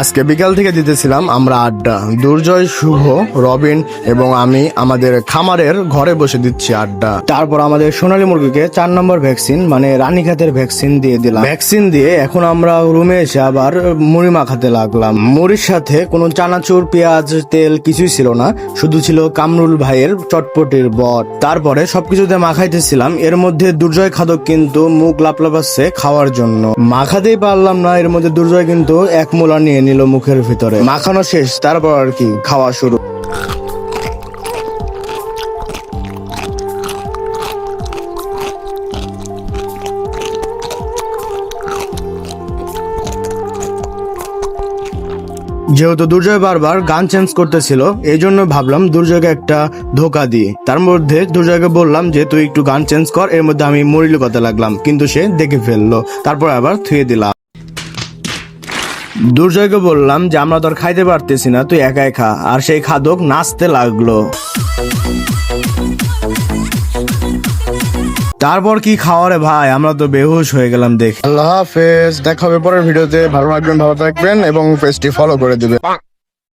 আজকে বিকাল থেকে দিতেছিলাম আমরা আড্ডা। দুর্জয়, শুভ, রবিন এবং আমি আমাদের খামারের ঘরে বসে দিচ্ছি আড্ডা। তারপর আমাদের সোনালী মুরগিকে চার নম্বর ভ্যাকসিন মানে রানীখাতের ভ্যাকসিন দিয়ে দিলাম। ভ্যাকসিন দিয়ে এখন আমরা রুমে এসে আবার মুড়ি মাখাতে লাগলাম। মুড়ির সাথে কোনো চানাচুর, পেঁয়াজ, তেল কিছুই ছিল না, শুধু ছিল কামরুল ভাইয়ের চটপটির বট তারপরে সবকিছুতে মাখাইতেছিলাম, এর মধ্যে দুর্জয় খাদক কিন্তু মুখ লাপলাপাচ্ছে খাওয়ার জন্য। মাখাতেই পারলাম না, এর মধ্যে দুর্জয় কিন্তু এক মোলা নিয়ে নিল মুখের ভিতরে। মাখানো শেষ, তারপর আর কি, খাওয়া শুরু। যেহেতু দুর্জয় বারবার গান চেঞ্জ করতেছিল, এই জন্য ভাবলাম দুর্জয়কে একটা ধোকা দিই। তার মধ্যে দুর্জয়কে বললাম যে, তুই একটু গান চেঞ্জ কর, এর মধ্যে আমি মরিল কথা লাগলাম। কিন্তু সে দেখে ফেলল। তারপর আবার থুয়ে দিলাম। দুর্জয়কে বললাম যে, আমরা তোর খাইতে পারতেছি না, তুই একাই খা আর সেই খাদক নাচতে লাগল। তারপর কি খাওয়া রে ভাই? আমরা তো বেহুশ হয়ে গেলাম দেখ। আল্লাহ হাফেজ। দেখা হবে পরের ভিডিওতে। ভালো রাখবেন ভালো থাকবেন এবং পেজটি ফলো করে দিবেন।